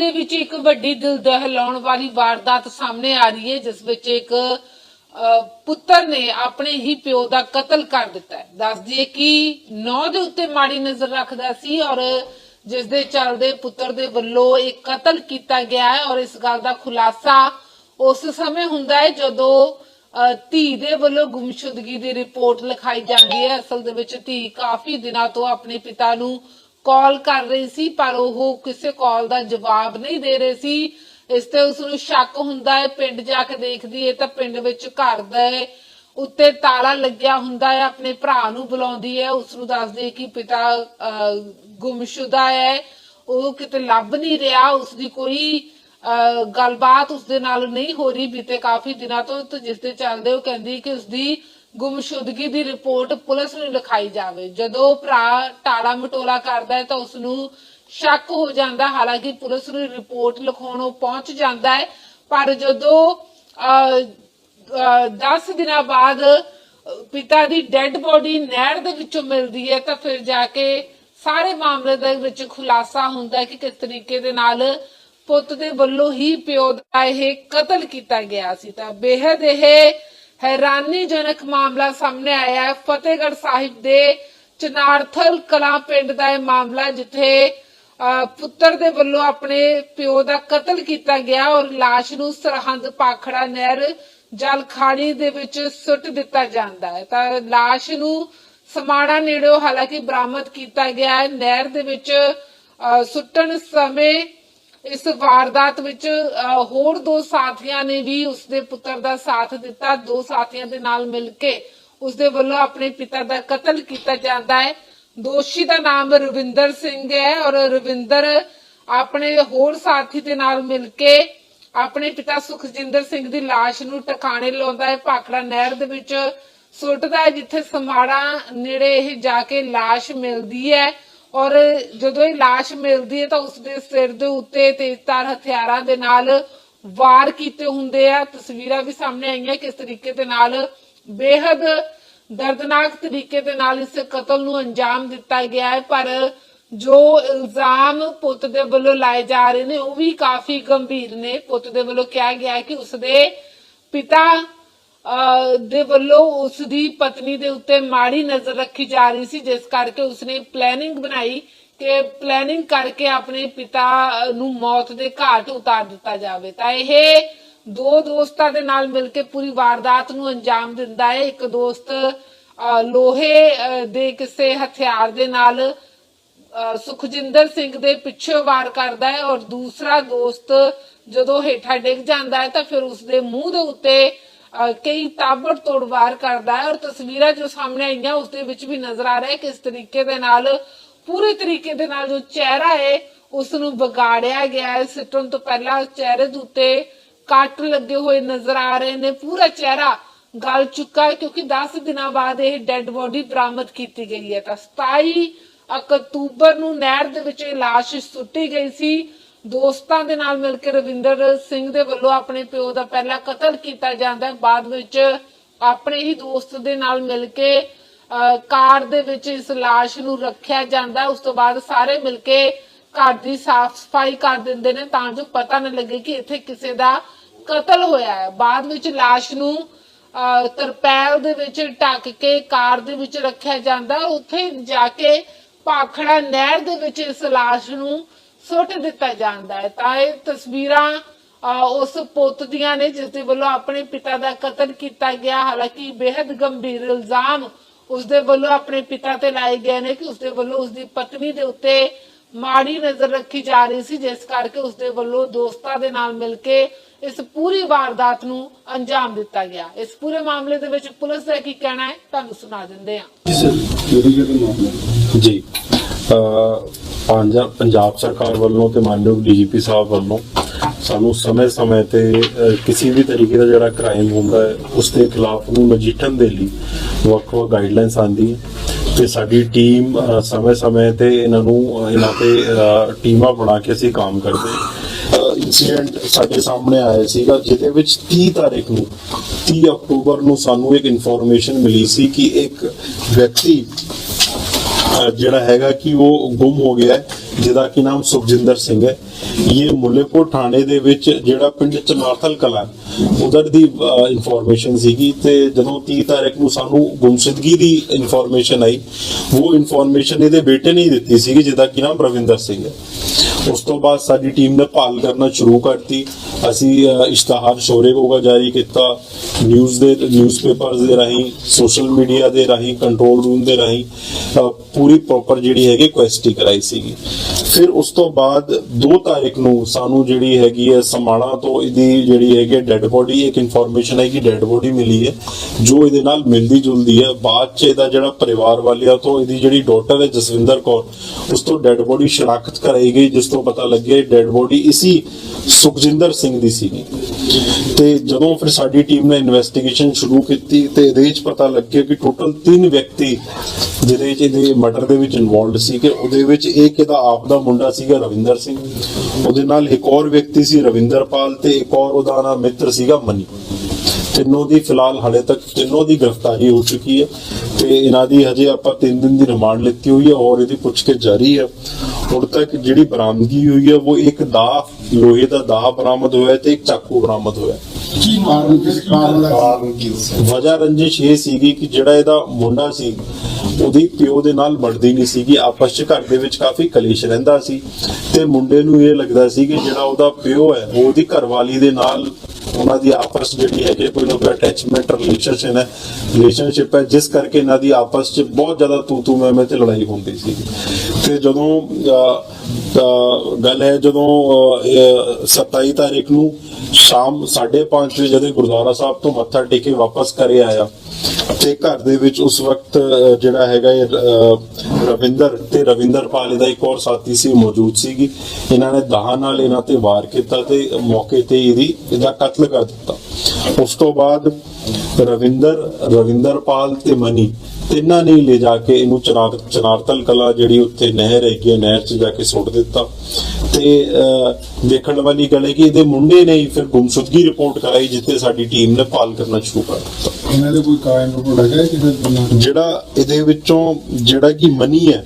ਦੇ ਵਿੱਚ ਇੱਕ ਵੱਡੀ ਦਿਲ ਦਹਿਲਾਉਣ ਵਾਲੀ ਵਾਰਦਾਤ ਸਾਹਮਣੇ ਆ ਰਹੀ ਹੈ, ਜਿਸ ਵਿੱਚ ਇੱਕ ਪੁੱਤਰ ਨੇ ਆਪਣੇ ਹੀ ਪਿਓ ਦਾ ਕਤਲ ਕਰ ਦਿੱਤਾ ਦੱਸ ਦਈਏ ਕਿ ਨੌ ਦੇ ਉੱਤੇ ਮਾੜੀ ਨਜ਼ਰ ਰੱਖਦਾ ਸੀ ਔਰ ਜਿਸ ਦੇ ਚੱਲਦੇ ਪੁੱਤਰ ਦੇ ਵੱਲੋਂ ਇਹ ਕਤਲ ਕੀਤਾ ਗਿਆ ਹੈ ਔਰ ਇਸ ਗੱਲ ਦਾ ਖੁਲਾਸਾ ਉਸ ਸਮੇਂ ਹੁੰਦਾ ਹੈ ਜਦੋਂ ਧੀ ਦੇ ਵੱਲੋਂ ਗੁੰਮਸ਼ੁਦਗੀ ਦੀ ਰਿਪੋਰਟ ਲਿਖਾਈ ਜਾਂਦੀ ਹੈ। ਅਸਲ ਦੇ ਵਿੱਚ ਧੀ ਕਾਫੀ ਦਿਨਾਂ ਤੋਂ ਆਪਣੇ ਪਿਤਾ ਨੂੰ ਕਾਲ ਕਰ ਰਹੀ ਸੀ ਪਰ ਉਹ ਕਿਸੇ ਕਾਲ ਦਾ ਜਵਾਬ ਨਹੀਂ ਦੇ ਰਹੇ ਸੀ। ਇਸ ਤੇ ਉਸ ਨੂੰ ਸ਼ੱਕ ਹੁੰਦਾ ਹੈ ਪਿੰਡ ਜਾ ਕੇ ਦੇਖਦੀ ਹੈ ਤਾਂ ਪਿੰਡ ਵਿੱਚ ਘਰ ਦੇ ਉੱਤੇ ਤਾਲਾ ਲੱਗਿਆ ਹੁੰਦਾ ਹੈ ਆਪਣੇ ਭਰਾ ਨੂੰ ਬੁਲਾਉਂਦੀ ਹੈ। ਉਸ ਨੂੰ ਦੱਸਦੀ ਹੈ ਕਿ ਪਿਤਾ ਅਹ, ਗੁੰਮਸ਼ੁਦਾ ਹੈ। ਉਹ ਕਿਤੇ ਲੱਭ ਨਹੀਂ ਰਿਹਾ ਉਸ ਦੀ ਕੋਈ ਅਹ, ਗੱਲਬਾਤ ਉਸ ਦੇ ਨਾਲ ਨਹੀਂ ਹੋ ਰਹੀ। ਬੀਤੇ ਕਾਫੀ ਦਿਨਾਂ ਤੋਂ ਤੇ ਜਿਸ ਦੇ ਚੱਲਦੇ ਉਹ ਕਹਿੰਦੀ ਕਿ ਉਸ ਦੀ ਗੁੰਮਸ਼ੁਦਗੀ ਦੀ ਰਿਪੋਰਟ ਪੁਲਿਸ ਨੂੰ ਲਿਖਾਈ ਜਾਵੇ। ਜਦੋਂ ਭਰਾ ਟਾਲਾ ਮਟੋਲਾ ਕਰਦਾ ਹੈ ਤਾਂ ਉਸ ਨੂੰ ਸ਼ੱਕ ਹੋ ਜਾਂਦਾ, ਹਾਲਾਂਕਿ ਪੁਲਿਸ ਨੂੰ ਰਿਪੋਰਟ ਲਿਖਾਉਣ ਪਹੁੰਚ ਜਾਂਦਾ ਹੈ। ਪਰ ਜਦੋਂ 10 ਦਿਨਾਂ ਬਾਅਦ ਪਿਤਾ ਦੀ ਡੈੱਡ ਬੋਡੀ ਨਹਿਰ ਦੇ ਵਿੱਚੋਂ ਮਿਲਦੀ ਹੈ, ਤਾਂ ਫਿਰ ਜਾ ਕੇ ਸਾਰੇ ਮਾਮਲੇ ਦੇ ਵਿੱਚ ਖੁਲਾਸਾ ਹੁੰਦਾ ਹੈ ਕਿ ਕਿਸ ਤਰੀਕੇ ਦੇ ਨਾਲ ਪੁੱਤ ਦੇ ਵੱਲੋਂ ਹੀ ਪਿਓ ਦਾ ਇਹ ਕਤਲ ਕੀਤਾ ਗਿਆ ਸੀ। ਤਾਂ ਬੇहद ਇਹ ਹੈਰਾਨੀਜਨਕ ਮਾਮਲਾ ਸਾਹਮਣੇ ਆਇਆ ਹੈ ਫਤਿਹਗੜ੍ਹ ਸਾਹਿਬ ਦੇ ਚਨਾਰਥਲ ਕਲਾਂ ਪਿੰਡ ਦਾ ਇਹ ਮਾਮਲਾ ਜਿੱਥੇ ਅਹ ਪੁੱਤਰ ਦੇ ਵੱਲੋਂ ਆਪਣੇ ਪਿਓ ਦਾ ਕਤਲ ਕੀਤਾ ਗਿਆ ਔਰ লাশ ਨੂੰ ਸਰਹੰਦ ਪਾਖੜਾ ਨਹਿਰ ਜਲ ਖਾੜੀ ਦੇ ਵਿੱਚ ਸੁੱਟ ਦਿੱਤਾ ਜਾਂਦਾ ਹੈ ਤਾਂ লাশ ਨੂੰ ਸਮਾਣਾ ਨੇੜਿਓਂ ਹਾਲਾਂਕਿ ਬਰਾਮਦ ਕੀਤਾ ਗਿਆ ਹੈ ਨਹਿਰ ਦੇ ਵਿੱਚ ਅਹ ਸੁੱਟਣ ਸਮੇਂ ਇਸ ਵਾਰਦਾਤ ਵਿੱਚ ਹੋਰ ਦੋ ਸਾਥੀਆਂ ਨੇ ਵੀ ਉਸਦੇ ਪੁੱਤਰ ਦਾ ਸਾਥ ਦਿੱਤਾ। ਦੋ ਸਾਥੀਆਂ ਦੇ ਨਾਲ ਮਿਲ ਕੇ ਉਸਦੇ ਵੱਲੋਂ ਆਪਣੇ ਪਿਤਾ ਦਾ ਕਤਲ ਕੀਤਾ ਜਾਂਦਾ ਹੈ। ਦੋਸ਼ੀ ਦਾ ਨਾਮ ਰਵਿੰਦਰ ਸਿੰਘ ਹੈ ਔਰ ਰਵਿੰਦਰ ਆਪਣੇ ਹੋਰ ਸਾਥੀ ਦੇ ਨਾਲ ਮਿਲ ਕੇ ਆਪਣੇ ਪਿਤਾ ਸੁਖਜਿੰਦਰ ਸਿੰਘ ਦੀ ਲਾਸ਼ ਨੂੰ ਟਿਕਾਣੇ ਲਾਉਂਦਾ ਹੈ। ਭਾਖੜਾ ਨਹਿਰ ਦੇ ਵਿੱਚ ਸੁੱਟਦਾ ਹੈ, ਜਿੱਥੇ ਸਮਾੜਾ ਨੇੜੇ ਇਹ ਜਾ ਕੇ ਲਾਸ਼ ਮਿਲਦੀ ਹੈ। ਔਰ ਜਦੋਂ ਇਹ লাশ ਮਿਲਦੀ ਹੈ ਤਾਂ ਉਸ ਦੇ ਸਿਰ ਦੇ ਉੱਤੇ ਤੇਜ਼ਧਾਰ ਹਥਿਆਰਾਂ ਦੇ ਨਾਲ ਵਾਰ ਕੀਤੇ ਹੁੰਦੇ ਆ। ਤਸਵੀਰਾਂ ਵੀ ਸਾਹਮਣੇ ਆਈਆਂ ਕਿਸ ਤਰੀਕੇ ਦੇ ਨਾਲ ਬੇहद ਦਰਦਨਾਕ ਤਰੀਕੇ ਦੇ ਨਾਲ ਇਸ ਕਤਲ ਨੂੰ ਅੰਜਾਮ ਦਿੱਤਾ ਗਿਆ ਹੈ। ਪਰ ਜੋ ਇਲਜ਼ਾਮ ਪੁੱਤ ਦੇ ਵੱਲੋਂ ਲਾਏ ਜਾ ਰਹੇ ਨੇ, ਉਹ ਵੀ ਕਾਫੀ ਗੰਭੀਰ ਨੇ। ਪੁੱਤ ਦੇ ਵੱਲੋਂ ਕਿਹਾ ਗਿਆ ਕਿ ਉਸ ਦੇ ਪਿਤਾ ਦੇ ਵੱਲੋਂ ਉਸ ਦੀ ਪਤਨੀ ਦੇ ਉੱਤੇ ਮਾੜੀ ਨਜ਼ਰ ਰੱਖੀ ਜਾ ਰਹੀ ਸੀ, ਜਿਸ ਕਰਕੇ ਉਸਨੇ ਪਲੈਨਿੰਗ ਬਣਾਈ ਕਿ ਪਲੈਨਿੰਗ ਕਰਕੇ ਆਪਣੇ ਪਿਤਾ ਨੂੰ ਮੌਤ ਦੇ ਘਾਟ ਉਤਾਰ ਦਿੱਤਾ ਜਾਵੇ। ਤਾਂ ਇਹ ਦੋ ਦੋਸਤਾਂ ਦੇ ਨਾਲ ਮਿਲ ਕੇ ਪੂਰੀ ਵਾਰਦਾਤ ਨੂੰ ਅੰਜਾਮ ਦਿੰਦਾ ਹੈ। ਇੱਕ ਦੋਸਤ ਲੋਹੇ ਦੇ ਕਿਸੇ ਹਥਿਆਰ ਦੇ ਨਾਲ ਸੁਖਜਿੰਦਰ ਸਿੰਘ ਦੇ ਪਿੱਛੇ ਵਾਰ ਕਰਦਾ ਹੈ ਔਰ ਦੂਸਰਾ ਦੋਸਤ ਜਦੋਂ ਹੇਠਾਂ ਡਿੱਗ ਜਾਂਦਾ ਹੈ ਤਾਂ ਫਿਰ ਉਸਦੇ ਮੂੰਹ ਦੇ ਉੱਤੇ ਕਈ ਤਾਬੜ ਤੋੜ ਕਰਦਾ ਹੈ ਔਰ ਤਸਵੀਰਾਂ ਜੋ ਸਾਹਮਣੇ ਆਈਆਂ ਉਸ ਦੇ ਵਿੱਚ ਵੀ ਨਜ਼ਰ ਆ ਰਿਹਾ ਹੈ ਕਿਸ ਤਰੀਕੇ ਦੇ ਨਾਲ, ਪੂਰੇ ਤਰੀਕੇ ਦੇ ਨਾਲ ਜੋ ਚਿਹਰਾ ਹੈ, ਉਸ ਨੂੰ ਵਿਗਾੜਿਆ ਗਿਆ ਹੈ। ਸਿੱਟਣ ਤੋਂ ਪਹਿਲਾਂ ਚਿਹਰੇ ਦੇ ਉੱਤੇ ਕੱਟ ਲੱਗੇ ਹੋਏ ਨਜ਼ਰ ਆ ਰਹੇ ਨੇ। ਪੂਰਾ ਚਿਹਰਾ ਗਲ ਚੁੱਕਾ ਹੈ ਕਿਉਂਕਿ 10 ਦਿਨਾਂ ਬਾਅਦ ਇਹ ਡੈੱਡ ਬੋਡੀ ਬਰਾਮਦ ਕੀਤੀ ਗਈ ਹੈ। ਤਾਂ 27 ਅਕਤੂਬਰ ਨੂੰ ਨਹਿਰ ਦੇ ਵਿੱਚ ਇਹ ਲਾਸ਼ ਸੁੱਟੀ ਗਈ ਸੀ। ਦੋਸਤਾਂ ਦੇ ਨਾਲ ਮਿਲ ਕੇ ਰਵਿੰਦਰ ਸਿੰਘ ਦੇ ਵੱਲੋਂ ਆਪਣੇ ਪਿਓ ਦਾ ਪਹਿਲਾ ਕਤਲ ਕੀਤਾ ਜਾਂਦਾ ਬਾਅਦ ਵਿੱਚ ਆਪਣੇ ਹੀ ਦੋਸਤ ਦੇ ਨਾਲ ਮਿਲ ਕੇ ਕਾਰ ਦੇ ਵਿੱਚ ਇਸ ਲਾਸ਼ ਨੂੰ ਰੱਖਿਆ ਜਾਂਦਾ ਉਸ ਤੋਂ ਬਾਅਦ ਸਾਰੇ ਮਿਲ ਕੇ ਘਰ ਦੀ ਸਾਫ਼ ਸਫ਼ਾਈ ਕਰ ਦਿੰਦੇ ਨੇ ਤਾਂ ਜੋ ਪਤਾ ਨਾ ਲੱਗੇ ਕਿ ਇੱਥੇ ਕਿਸੇ ਦਾ ਕਤਲ ਹੋਇਆ ਹੈ। ਬਾਅਦ ਵਿੱਚ ਲਾਸ਼ ਨੂੰ ਅਹ, ਤਰਪੈਲ ਦੇ ਵਿੱਚ ਢੱਕ ਕੇ ਕਾਰ ਦੇ ਵਿੱਚ ਰੱਖਿਆ ਜਾਂਦਾ ਹੈ। ਉੱਥੇ ਜਾ ਕੇ ਭਾਖੜਾ ਨਹਿਰ ਦੇ ਵਿੱਚ ਇਸ ਲਾਸ਼ ਨੂੰ ਸੁੱਟ ਦਿੱਤਾ ਜਾਂਦਾ ਹੈ। ਤਾਂ ਇਹ ਤਸਵੀਰਾਂ ਉਸ ਪੁੱਤ ਦੀਆਂ ਨੇ ਜਿਸ ਦੇ ਵੱਲੋਂ ਆਪਣੇ ਪਿਤਾ ਦਾ ਕਤਲ ਕੀਤਾ ਗਿਆ। ਹਾਲਾਂਕਿ ਬੇहद ਗੰਭੀਰ ਇਲਜ਼ਾਮ ਉਸ ਦੇ ਵੱਲੋਂ ਆਪਣੇ ਪਿਤਾ ਤੇ ਲਾਏ ਗਏ ਨੇ ਕਿ ਉਸ ਦੇ ਵੱਲੋਂ ਉਸ ਦੀ ਪਤਨੀ ਦੇ ਉੱਤੇ ਮਾੜੀ ਨਜ਼ਰ ਰੱਖੀ ਜਾ ਰਹੀ ਸੀ ਜਿਸ ਕਰਕੇ ਉਸ ਦੇ ਵੱਲੋਂ ਦੋਸਤਾਂ ਦੇ ਨਾਲ ਮਿਲ ਕੇ ਇਸ ਪੂਰੀ ਵਾਰਦਾਤ ਨੂੰ ਅੰਜਾਮ ਦਿੱਤਾ ਗਿਆ। ਇਸ ਪੂਰੇ ਮਾਮਲੇ ਦੇ ਵਿੱਚ ਪੁਲਿਸ ਦਾ ਕੀ ਕਹਿਣਾ ਹੈ ਤੁਹਾਨੂੰ ਸੁਣਾ ਦਿੰਦੇ ਹਾਂ। ਜੀ ਅ, ਪੰਜਾਬ ਸਰਕਾਰ ਵੱਲੋਂ ਤੇ ਮਾਨਯੋਗ ਡੀਜੀਪੀ ਸਾਹਿਬ ਵੱਲੋਂ ਸਾਨੂੰ ਸਮੇਂ-ਸਮੇਂ ਤੇ ਅ, ਕਿਸੇ ਵੀ ਤਰੀਕੇ ਦਾ ਜਿਹੜਾ ਕ੍ਰਾਈਮ ਹੁੰਦਾ ਹੈ ਉਸ ਦੇ ਖਿਲਾਫ ਨੂੰ ਨਜਿੱਠਣ ਦੇ ਲਈ ਵੱਖ-ਵੱਖ ਗਾਈਡਲਾਈਨਸ ਆਉਂਦੀ ਹੈ ਤੇ ਸਾਡੀ ਟੀਮ ਅ, ਸਮੇਂ-ਸਮੇਂ ਤੇ ਇਹਨਾਂ ਨੂੰ ਅ, ਇਹਨਾਂ ਤੇ ਅ, ਟੀਮਾਂ ਬਣਾ ਕੇ ਅਸੀਂ ਕੰਮ ਕਰਦੇ ਹਾਂ। ਇਨਸੀਡੈਂਟ ਸਾਡੇ ਸਾਹਮਣੇ ਆਇਆ ਸੀਗਾ ਜਿਹਦੇ ਵਿੱਚ 30 ਤਾਰੀਖ ਨੂੰ 30 ਅਕਤੂਬਰ ਨੂੰ ਸਾਨੂੰ ਇੱਕ ਇਨਫੋਰਮੇਸ਼ਨ ਮਿਲੀ ਸੀ ਕਿ ਇੱਕ ਵਿਅਕਤੀ ਜਿਹੜਾ ਹੈਗਾ ਕਿ ਉਹ ਗੁੰਮ ਹੋ ਗਿਆ ਜਿਹਦਾ ਕੀ ਨਾਮ ਸੁਖਜਿੰਦਰ ਸਿੰਘ ਹੈ। ਇਹ ਮੁੱਲੇਪੁਰ ਥਾਣੇ ਦੇ ਵਿੱਚ ਜਿਹੜਾ ਪਿੰਡ ਚਨਾਰਥਲ ਕਲਾ, ਉਧਰ ਦੀ ਇਨਫੋਰਮੇਸ਼ਨ ਸੀਗੀ ਤੇ ਜਦੋਂ 30 ਤਾਰੀਖ ਨੂੰ ਸਾਨੂੰ ਗੁੰਮਸ਼ੁਦਗੀ ਦੀ ਇਨਫੋਰਮੇਸ਼ਨ ਆਈ, ਉਹ ਇਨਫੋਰਮੇਸ਼ਨ ਇਹਦੇ ਬੇਟੇ ਨੇ ਦਿੱਤੀ ਸੀਗੀ, ਜਿਹਦਾ ਕੀ ਨਾਮ ਰਵਿੰਦਰ ਸਿੰਘ ਹੈ। ਉਸ ਤੋਂ ਬਾਅਦ ਸਾਡੀ ਟੀਮ ਨੇ ਭਾਲ ਕਰਨਾ ਸ਼ੁਰੂ ਕਰਤੀ। ਅਸੀਂ ਇਸ਼ਤਿਹਾਰ ਸ਼ੋਰੇ ਕੋਗਾ ਜਾਰੀ ਕੀਤਾ ਨਿਊਜ਼ ਦੇ ਨਿਊਜ਼ਪੇਪਰਸ ਦੇ ਰਾਹੀਂ ਸੋਸ਼ਲ ਮੀਡੀਆ ਦੇ ਰਾਹੀਂ ਕੰਟਰੋਲ ਰੂਮ ਦੇ ਰਾਹੀਂ ਪੂਰੀ ਪ੍ਰੋਪਰ ਜਿਹੜੀ ਹੈਗੀ ਕੁਐਸਟੀ ਕਰਾਈ ਸੀਗੀ। ਫਿਰ ਉਸ ਤੋਂ ਬਾਅਦ 2 ਤਾਰੀਖ ਨੂੰ ਸਾਨੂੰ ਜਿਹੜੀ ਹੈਗੀ ਹੈ ਸਮਾਣਾ ਤੋਂ ਇਹਦੀ ਜਿਹੜੀ ਹੈਗੀ ਡੈੱਡ ਬੋਡੀ ਇੱਕ ਇਨਫੋਰਮੇਸ਼ਨ ਹੈ ਕਿ ਡੈੱਡ ਬੋਡੀ ਮਿਲੀ ਹੈ, ਜੋ ਇਹਦੇ ਨਾਲ ਮਿਲਦੀ ਜੁਲਦੀ ਹੈ। ਬਾਅਦ ਚ ਇਹਦਾ ਜਿਹੜਾ ਪਰਿਵਾਰ ਵਾਲਿਆਂ ਤੋਂ ਇਹਦੀ ਜਿਹੜੀ ਡਾਟਰ ਹੈ ਜਸਵਿੰਦਰ ਕੌਰ, ਉਸ ਤੋਂ ਡੈੱਡ ਬੋਡੀ ਸ਼ਨਾਖਤ ਕਰਾਈ ਗਈ, ਜਿਸ ਤੋਂ ਪਤਾ ਲੱਗਿਆ ਡੈੱਡ ਬੋਡੀ ਇਸੀ ਸੁਖਜਿੰਦਰ ਸਿੰਘ ਦੀ ਸੀਗੀ। ਤੇ ਜਦੋਂ ਫਿਰ ਸਾਡੀ ਟੀਮ ਨੇ ਇਨਵੈਸਟੀਗੇਸ਼ਨ ਸ਼ੁਰੂ ਕੀਤੀ ਤੇ ਇਹਦੇ ਵਿੱਚ ਪਤਾ ਲੱਗਿਆ ਕਿ ਟੋਟਲ 3 ਵਿਅਕਤੀ ਜਿਹੜੇ ਇਹਦੇ ਮਰਡਰ ਦੇ ਵਿੱਚ ਇਨਵੋਲਡ ਸੀਗੇ, ਉਹਦੇ ਵਿੱਚ ਇੱਕ ਇਹਦਾ ਆਪ ਦਾ ਮੁੰਡਾ ਸੀਗਾ ਰਵਿੰਦਰ ਸਿੰਘ। ਉਹਦੇ ਨਾਲ ਇੱਕ ਹੋਰ ਵਿਅਕਤੀ ਸੀ ਰਵਿੰਦਰਪਾਲ ਤੇ ਇੱਕ ਹੋਰ ਉਹਦਾ ਨਾਮ ਮਿੱਤਰ ਸੀਗਾ ਮਨੀ। ਤਿੰਨੋਂ ਦੀ ਫਿਲਹਾਲ ਹਲੇ ਤੱਕ ਤਿੰਨੋਂ ਦੀ ਗ੍ਰਿਫਤਾਰੀ ਹੋ ਚੁੱਕੀ ਹੈ ਤੇ ਇਹਨਾਂ ਦੀ ਹਜੇ ਆਪਾਂ 3 ਦਿਨ ਦੀ ਰਿਮਾਂਡ ਲਿੱਤੀ ਹੋਈ ਹੈ ਔਰ ਇਹਦੀ ਪੁੱਛਗਿੱਛ ਜਾਰੀ ਹੈ। ਹੁਣ ਤੱਕ ਜਿਹੜੀ ਬਰਾਮਦਗੀ ਹੋਈ ਹੈ, ਉਹ ਇੱਕ ਦਾ ਲੋਹੇ ਦਾ ਦਾ ਬਰਾਮਦ ਹੋਇਆ ਤੇ ਇੱਕ ਚਾਕੂ ਬਰਾਮਦ ਹੋਇਆ। ਕੀ ਕਾਰਨ ਕਿਸ ਕਾਰਨ ਦਾ ਵਜ੍ਹਾ ਰੰਜਿਸ਼ ਇਹ ਸੀਗੀ ਕਿ ਜਿਹੜਾ ਇਹਦਾ ਮੁੰਡਾ ਸੀ ਉਹਦੀ ਪਿਓ ਦੇ ਨਾਲ ਬਣਦੀ ਨਹੀਂ ਸੀਗੀ। ਆਪਸ ਚ ਘਰ ਦੇ ਵਿੱਚ ਕਾਫੀ ਕਲੇਸ਼ ਰਹਿੰਦਾ ਸੀ ਤੇ ਮੁੰਡੇ ਨੂੰ ਇਹ ਲੱਗਦਾ ਸੀ ਕਿ ਜਿਹੜਾ ਉਹਦਾ ਪਿਓ ਹੈ ਉਹ ਉਹਦੀ ਘਰਵਾਲੀ ਦੇ ਨਾਲ ਉਹਨਾਂ ਦੀ ਆਪਸ ਜਿਹੜੀ ਹੈ ਕੋਈ ਨਾ ਕੋਈ ਅਟੈਚਮੈਂਟ ਰਿਲੇਸ਼ਨਸ਼ਿਪ ਹੈ ਰਿਲੇਸ਼ਨਸ਼ਿਪ ਹੈ ਜਿਸ ਕਰਕੇ ਇਹਨਾਂ ਦੀ ਆਪਸ ਚ ਬਹੁਤ ਜ਼ਿਆਦਾ ਤੂ ਤੂ ਮੈਂ ਮੈਂ ਤੇ ਲੜਾਈ ਹੁੰਦੀ ਸੀ। ਤੇ ਜਦੋਂ ਗੱਲ ਹੈ ਜਦੋਂ ਅਹ, 27 ਤਾਰੀਖ ਨੂੰ ਸ਼ਾਮ 5:30 ਵਜੇ ਜਦੋਂ ਗੁਰਦੁਆਰਾ ਸਾਹਿਬ ਤੋਂ ਮੱਥਾ ਟੇਕੇ ਵਾਪਸ ਘਰੇ ਆਇਆ ਤੇ ਘਰ ਦੇ ਵਿੱਚ ਉਸ ਵਕਤ ਜਿਹੜਾ ਹੈਗਾ ਇਹ, ਰਵਿੰਦਰ ਤੇ ਰਵਿੰਦਰਪਾਲ ਦਾ ਇੱਕ ਹੋਰ ਸਾਥੀ ਸੀ ਮੌਜੂਦ ਸੀਗੀ। ਇਹਨਾਂ ਨੇ ਦਾਹਾਂ ਨਾਲ ਇਹਨਾਂ ਤੇ ਵਾਰ ਕੀਤਾ ਤੇ ਮੌਕੇ ਤੇ ਇਹਦੀ ਇਹਦਾ ਕਤਲ ਕਰ ਦਿੱਤਾ। ਉਸ ਤੋਂ ਬਾਅਦ ਰਵਿੰਦਰ ਰਵਿੰਦਰਪਾਲ ਤੇ ਮਨੀ ਤਿੰਨਾਂ ਨੇ ਹੀ ਲੈ ਜਾ ਕੇ ਇਹਨੂੰ ਚਨਾਰ ਚਨਾਰਤਲ ਕਲਾ ਜਿਹੜੀ ਉੱਥੇ ਨਹਿਰ ਹੈਗੀ ਹੈ ਨਹਿਰ 'ਚ ਜਾ ਕੇ ਸੁੱਟ ਦਿੱਤਾ। ਤੇ ਦੇਖਣ ਵਾਲੀ ਗੱਲ ਹੈ ਕਿ ਇਹਦੇ ਮੁੰਡੇ ਨੇ ਹੀ ਫਿਰ ਗੁੰਮਸ਼ੁਦਗੀ ਰਿਪੋਰਟ ਕਰਾਈ ਜਿੱਥੇ ਸਾਡੀ ਟੀਮ ਨੇ ਭਾਲ ਕਰਨਾ ਸ਼ੁਰੂ ਕਰ ਦਿੱਤਾ। ਇਹਨਾਂ ਦੇ ਕੋਈ ਕਾਇਮ ਰਿਪੋਰਟ ਕਿਸੇ ਬੰਦਾ ਜਿਹੜਾ ਇਹਦੇ ਵਿੱਚੋਂ ਜਿਹੜਾ ਕਿ ਮਨੀ ਹੈ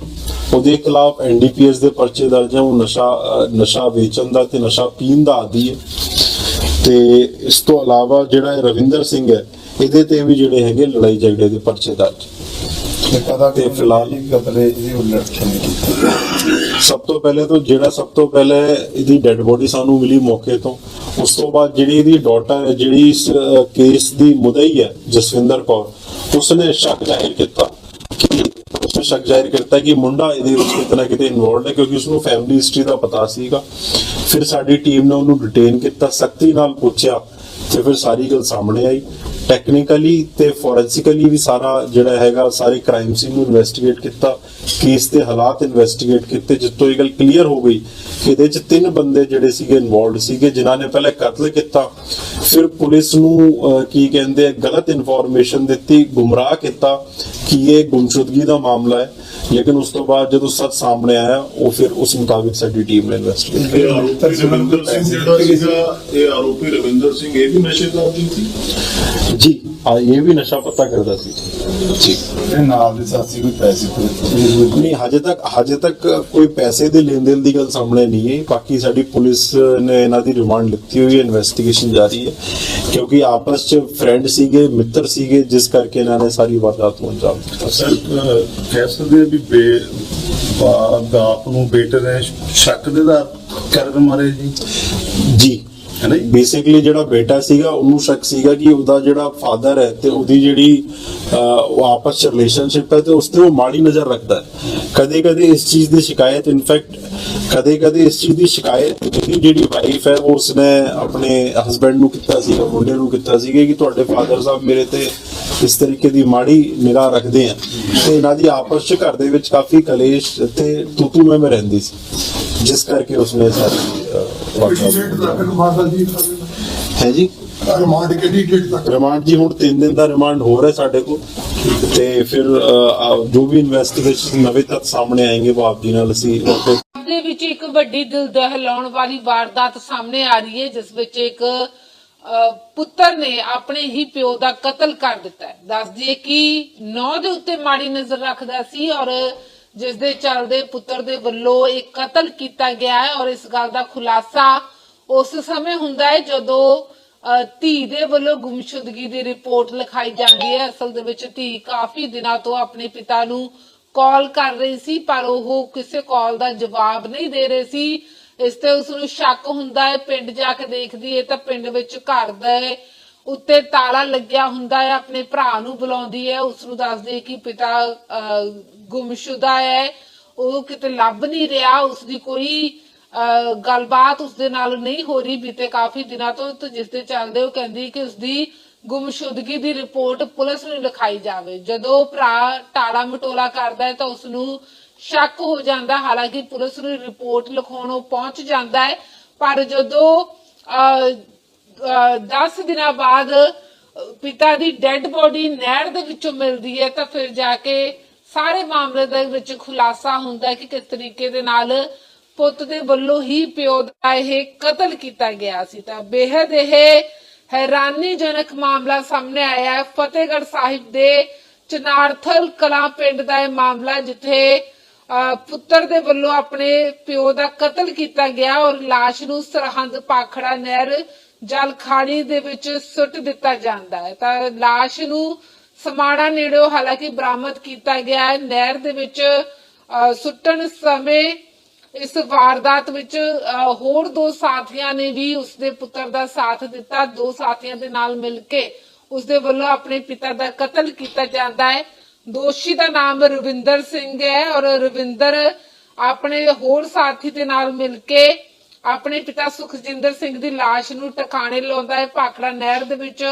ਉਹਦੇ ਖਿਲਾਫ ਐਨਡੀਪੀਐਸ ਦੇ ਪਰਚੇ ਦਰਜ ਹੈ ਉਹ ਨਸ਼ਾ ਨਸ਼ਾ ਵੇਚਣ ਦਾ ਤੇ ਨਸ਼ਾ ਪੀਣ ਦਾ ਆਦੀ ਹੈ। ਤੇ ਇਸ ਤੋਂ ਇਲਾਵਾ ਜਿਹੜਾ ਰਵਿੰਦਰ ਸਿੰਘ ਹੈ ਇਹਦੇ ਤੇ ਵੀ ਜਿਹੜੇ ਹੈਗੇ ਲੜਾਈ ਝਗੜੇ ਦੇ ਪਰਚੇ ਦਰਜ। ਤੇ ਫਿਲਹਾਲ- ਕਤਲੇ ਨੇ ਕੀਤਾ। ਸਭ ਤੋਂ ਪਹਿਲੇ ਤਾਂ ਜਿਹੜਾ ਸਭ ਤੋਂ ਪਹਿਲੇ ਇਹਦੀ ਡੈੱਡ ਬੋਡੀ ਸਾਨੂੰ ਮਿਲੀ ਮੌਕੇ ਤੋਂ ਉਸ ਤੋਂ ਬਾਅਦ ਜਿਹੜੀ ਇਹਦੀ ਡਾਟਰ ਹੈ ਜਿਹੜੀ ਇਸ ਕੇਸ ਦੀ ਮੁਦਈ ਹੈ ਜਸਵਿੰਦਰ ਕੌਰ ਉਸਨੇ ਸ਼ੱਕ ਜ਼ਾਹਿਰ ਕੀਤਾ ਕਿ ਉਸਨੇ ਸ਼ੱਕ ਜ਼ਾਹਿਰ ਕੀਤਾ ਕਿ ਮੁੰਡਾ ਇਹਦੇ ਵਿੱਚ ਕਿਤੇ ਨਾ ਕਿਤੇ ਇਨਵੋਲਡ ਹੈ ਕਿਉਂਕਿ ਉਸਨੂੰ ਫੈਮਿਲੀ ਹਿਸਟਰੀ ਦਾ ਪਤਾ ਸੀਗਾ। ਫਿਰ ਸਾਡੀ ਟੀਮ ਨੇ ਉਹਨੂੰ ਡਿਟੇਨ ਕੀਤਾ ਸਖਤੀ ਨਾਲ ਪੁੱਛਿਆ ਤੇ ਫਿਰ ਸਾਰੀ ਗੱਲ ਸਾਹਮਣੇ ਆਈ। ਟੈਕਨੀਕਲੀ ਤੇ ਫੋਰੈਂਸਿਕਲੀ ਵੀ ਸਾਰਾ ਜਿਹੜਾ ਹੈਗਾ, ਸਾਰੇ ਕ੍ਰਾਈਮ ਸੀਨ ਨੂੰ ਇਨਵੈਸਟੀਗੇਟ ਕੀਤਾ ਕੇਸ ਦੇ ਹਾਲਾਤ ਇਨਵੈਸਟੀਗੇਟ ਕੀਤੇ ਜਿਸ ਇਹ ਗੱਲ ਕਲੀਅਰ ਹੋ ਗਈ ਇਹਦੇ ਚ ਤਿੰਨ ਬੰਦੇ ਜਿਹੜੇ ਸੀਗੇ ਇਨਵੋਲਡ ਸੀਗੇ ਜਿਨ੍ਹਾਂ ਨੇ ਪਹਿਲੇ ਕਤਲ ਕੀਤਾ। ਫਿਰ ਪੁਲਿਸ ਨੂੰ ਕੀ ਕਹਿੰਦੇ ਗਲਤ ਇਨਫੋਰਮੇਸ਼ਨ ਦਿੱਤੀ ਗੁੰਮਰਾਹ ਕੀਤਾ ਕਿ ਇਹ ਗੁੰਮਸ਼ੁਦਗੀ ਦਾ ਮਾਮਲਾ ਹੈ। ਲੇਕਿਨ ਉਸ ਤੋਂ ਬਾਅਦ ਜਦੋਂ ਸੱਚ ਸਾਹਮਣੇ ਆਇਆ ਉਹ ਫਿਰ ਉਸ ਮੁਤਾਬਿਕ ਸਾਡੀ ਟੀਮ ਨੇ ਇਨਵੈਸਟੀਗੇਟ ਇਹ ਆਰੋਪੀ ਰਵਿੰਦਰ ਸਿੰਘ ਜਿਹੜਾ ਸੀਗਾ ਇਹ ਆਰੋਪੀ ਰਵਿੰਦਰ ਸਿੰਘ ਇਹ ਵੀ ਨਸ਼ੇ ਦਾ ਆਦੀ ਸੀ? ਜੀ। ਹਾਂ ਇਹ ਵੀ ਨਸ਼ਾ ਪਤਾ ਕਰਦਾ ਸੀ। ਜੀ। ਤੇ ਨਾਲ ਦੇ ਸਾਥੀ ਕੋਈ ਪੈਸੇ ਨਹੀਂ ਹਜੇ ਤੱਕ ਹਜੇ ਤੱਕ ਕੋਈ ਪੈਸੇ ਦੇ ਲੈਣ ਦੇਣ ਦੀ ਗੱਲ ਸਾਹਮਣੇ ਨਹੀਂ ਹੈ ਬਾਕੀ ਸਾਡੀ ਪੁਲਿਸ ਨੇ ਇਹਨਾਂ ਦੀ ਰਿਮਾਂਡ ਲਿੱਤੀ ਹੋਈ ਹੈ ਇਨਵੈਸਟੀਗੇਸ਼ਨ ਜਾਰੀ ਹੈ। ਕਿਉਂਕਿ ਆਪਸ ਚ ਫਰੈਂਡ ਸੀਗੇ ਮਿੱਤਰ ਸੀਗੇ ਜਿਸ ਕਰਕੇ ਇਹਨਾਂ ਨੇ ਸਾਰੀ ਵਾਰਦਾਤ ਨੂੰ ਅੰਜਾਮ ਦਿੱਤਾ। ਸਰ ਕਹਿ ਸਕਦੇ ਆ ਵੀ ਬੇ ਬਾ- ਬਾਪ ਨੂੰ ਬੇਟੇ ਨੇ ਸ਼ੱਕ ਦੇ ਦਾ ਕਰਨ ਮਾਰੇ ਜੀ? ਜੀ। ਹੈ ਬੇਸਿਕਲੀ ਜਿਹੜਾ ਬੇਟਾ ਸੀਗਾ, ਉਹਨੂੰ ਸ਼ੱਕ ਸੀਗਾ ਕਿ ਉਹਦਾ ਜਿਹੜਾ ਫਾਦਰ ਹੈ ਤੇ ਉਹਦੀ ਜਿਹੜੀ ਉਹ ਆਪਸ ਚ ਰਿਲੇਸ਼ਨਸ਼ਿਪ ਹੈ ਤੇ ਉਸ ਤੇ ਉਹ ਮਾੜੀ ਨਜ਼ਰ ਰੱਖਦਾ ਹੈ। ਕਦੇ ਕਦੇ ਇਸ ਚੀਜ਼ ਦੀ ਸ਼ਿਕਾਇਤ ਇਨਫੈਕਟ ਕਦੇ ਕਦੇ ਇਸ ਚੀਜ਼ ਦੀ ਸ਼ਿਕਾਇਤ ਜਿਹੜੀ ਵਾਈਫ ਹੈ ਉਸਨੇ ਆਪਣੇ ਹਸਬੰਡ ਨੂੰ ਕੀਤਾ ਸੀਗਾ, ਮੁੰਡੇ ਨੂੰ ਕੀਤਾ ਸੀ ਕਿ ਤੁਹਾਡੇ ਫਾਦਰ ਸਾਹਿਬ ਮੇਰੇ ਤੇ ਇਸ ਤਰੀਕੇ ਦੀ ਮਾੜੀ ਨਿਗਾਹ ਰੱਖਦੇ ਆ। ਤੇ ਇਹਨਾਂ ਦੀ ਆਪਸ ਚ ਘਰ ਦੇ ਵਿੱਚ ਕਾਫੀ ਕਲੇਸ਼ ਤੇ ਤੂੰ ਮੈਂ ਰਹਿੰਦੀ ਸੀ। ਜਿਸ ਕਰਕੇ ਉਸਨੇ ਸਾਰੀ ਹੈ ਜੀ? ਰਿਮਾਂਡ ਕਿਹੜੀ ਡੇਟ ਤੱਕ? ਰਿਮਾਂਡ ਜੀ ਹੁਣ 3 ਦਿਨ ਦਾ ਰਿਮਾਂਡ ਹੋ ਰਿਹਾ ਸਾਡੇ ਕੋਲ। ਤੇ ਫਿਰ ਜੋ ਵੀ ਇਨਵੈਸਟੀਗੇਸ਼ਨ ਨਵੇਂ ਤੱਥ ਸਾਹਮਣੇ ਆएंगे ਉਹ ਆਪ ਜੀ ਨਾਲ ਅਸੀਂ ਦੇ ਵਿੱਚ ਇੱਕ ਵੱਡੀ ਦਿਲ ਦਹਿਲਾਉਣ ਵਾਲੀ ਵਾਰਦਾਤ ਸਾਹਮਣੇ ਆ ਰਹੀ ਹੈ ਜਿਸ ਵਿੱਚ ਇੱਕ ਪੁੱਤਰ ਨੇ ਆਪਣੇ ਹੀ ਪਿਓ ਦਾ ਕਤਲ ਕਰ ਦਿੱਤਾ ਹੈ। ਦੱਸ ਦਈਏ ਕਿ ਨੌ ਦੇ ਉੱਤੇ ਮਾੜੀ ਨਜ਼ਰ ਰੱਖਦਾ ਸੀ ਔਰ ਜਿਸ ਦੇ ਚੱਲਦੇ ਪੁੱਤਰ ਦੇ ਵੱਲੋਂ ਇਹ ਕਤਲ ਕੀਤਾ ਗਿਆ ਹੈ ਔਰ ਇਸ ਗੱਲ ਦਾ ਖੁਲਾਸਾ ਉਸ ਸਮੇਂ ਹੁੰਦਾ ਹੈ ਜਦੋਂ ਧੀ ਦੇ ਵੱਲੋਂ ਗੁੰਮਸ਼ੁਦਗੀ ਦੀ ਰਿਪੋਰਟ ਲਿਖਾਈ ਜਾਂਦੀ ਹੈ। ਅਸਲ ਦੇ ਵਿੱਚ ਧੀ ਕਾਫੀ ਦਿਨਾਂ ਤੋਂ ਆਪਣੇ ਪਿਤਾ ਨੂੰ ਕਾਲ ਕਰ ਰਹੀ ਸੀ, ਪਰ ਉਹ ਕਿਸੇ ਕਾਲ ਦਾ ਜਵਾਬ ਨਹੀਂ ਦੇ ਰਹੀ ਸੀ। ਇਸ ਤੇ ਉਸ ਨੂੰ ਸ਼ੱਕ ਹੁੰਦਾ ਹੈ, ਪਿੰਡ ਜਾ ਕੇ ਦੇਖਦੀ ਹੈ ਤਾਂ ਪਿੰਡ ਵਿੱਚ ਘਰ ਦਾ ਉੱਤੇ ਤਾਲਾ ਲੱਗਿਆ ਹੁੰਦਾ ਹੈ ਆਪਣੇ ਭਰਾ ਨੂੰ ਬੁਲਾਉਂਦੀ ਹੈ ਉਸ ਨੂੰ ਦੱਸਦੀ ਹੈ ਕਿ ਪਿਤਾ ਗੁੰਮਸ਼ੁਦਾ ਹੈ। ਉਹ ਕਿਤੇ ਲੱਭ ਨਹੀਂ ਰਿਹਾ ਉਸ ਦੀ ਕੋਈ ਗੱਲਬਾਤ ਉਸ ਦੇ ਨਾਲ ਨਹੀਂ ਹੋ ਰਹੀ। ਬੀਤੇ ਕਾਫੀ ਦਿਨਾਂ ਤੋਂ ਤੇ ਜਿਸ ਦੇ ਚੱਲਦੇ ਉਹ ਕਹਿੰਦੀ ਕਿ ਉਸ ਦੀ ਗੁੰਮਸ਼ੁਦਗੀ ਦੀ ਰਿਪੋਰਟ ਪੁਲਿਸ ਨੂੰ ਲਿਖਾਈ ਜਾਵੇ। ਜਦੋਂ ਭਰਾ ਟਾਲਾ ਮਟੋਲਾ ਕਰਦਾ ਹੈ ਤਾਂ ਉਸ ਨੂੰ ਸ਼ੱਕ ਹੋ ਜਾਂਦਾ ਹਾਲਾਂਕਿ ਪੁਲਿਸ ਨੂੰ ਰਿਪੋਰਟ ਲਿਖਾਉਣ ਪਹੁੰਚ ਜਾਂਦਾ ਹੈ। ਪਰ ਜਦੋਂ ਅਹ, 10 ਦਿਨਾਂ ਬਾਅਦ ਪਿਤਾ ਦੀ ਡੈੱਡ ਬੋਡੀ ਨਹਿਰ ਦੇ ਵਿੱਚੋਂ ਮਿਲਦੀ ਹੈ, ਤਾਂ ਫਿਰ ਜਾ ਕੇ ਸਾਰੇ ਮਾਮਲੇ ਦੇ ਵਿੱਚ ਖੁਲਾਸਾ ਹੁੰਦਾ ਕਿ ਕਿਸ ਤਰੀਕੇ ਦੇ ਨਾਲ ਪੁੱਤ ਦੇ ਵੱਲੋਂ ਹੀ ਪਿਓ ਦਾ ਇਹ ਕਤਲ ਕੀਤਾ ਗਿਆ ਸੀ। ਤਾਂ ਬੇहद ਇਹ ਹੈਰਾਨੀਜਨਕ ਮਾਮਲਾ ਸਾਹਮਣੇ ਆਇਆ ਹੈ। ਫਤਿਹਗੜ੍ਹ ਸਾਹਿਬ ਦੇ ਚਨਾਰਥਲ ਕਲਾ ਪਿੰਡ ਦਾ ਇਹ ਮਾਮਲਾ, ਜਿੱਥੇ ਪੁੱਤਰ ਦੇ ਵੱਲੋਂ ਆਪਣੇ ਪਿਓ ਦਾ ਕਤਲ ਕੀਤਾ ਗਿਆ ਔਰ ਲਾਸ਼ ਨੂੰ ਸਰਹੰਦ ਪਾਖੜਾ ਨਹਿਰ ਜਲ ਖਾੜੀ ਦੇ ਵਿੱਚ ਸੁੱਟ ਦਿੱਤਾ ਜਾਂਦਾ ਹੈ। ਤਾਂ ਲਾਸ਼ ਨੂੰ ਸਮਾਣਾ ਨੇੜਿਓਂ ਹਾਲਾਂਕਿ ਬਰਾਮਦ ਕੀਤਾ ਗਿਆ ਹੈ। ਨਹਿਰ ਦੇ ਵਿੱਚ ਅਹ ਸੁੱਟਣ ਸਮੇਂ ਇਸ ਵਾਰਦਾਤ ਵਿੱਚ ਹੋਰ ਦੋ ਸਾਥੀਆਂ ਨੇ ਵੀ ਉਸਦੇ ਪੁੱਤਰ ਦਾ ਸਾਥ ਦਿੱਤਾ। ਦੋ ਸਾਥੀਆਂ ਦੇ ਨਾਲ ਮਿਲ ਕੇ ਉਸਦੇ ਵੱਲੋਂ ਆਪਣੇ ਪਿਤਾ ਦਾ ਕਤਲ ਕੀਤਾ ਜਾਂਦਾ ਹੈ। ਦੋਸ਼ੀ ਦਾ ਨਾਮ ਰਵਿੰਦਰ ਸਿੰਘ ਹੈ ਔਰ ਰਵਿੰਦਰ ਆਪਣੇ ਹੋਰ ਸਾਥੀ ਦੇ ਨਾਲ ਮਿਲ ਕੇ ਆਪਣੇ ਪਿਤਾ ਸੁਖਜਿੰਦਰ ਸਿੰਘ ਦੀ ਲਾਸ਼ ਨੂੰ ਟਿਕਾਣੇ ਲਾਉਂਦਾ ਹੈ। ਭਾਖੜਾ ਨਹਿਰ ਦੇ ਵਿੱਚ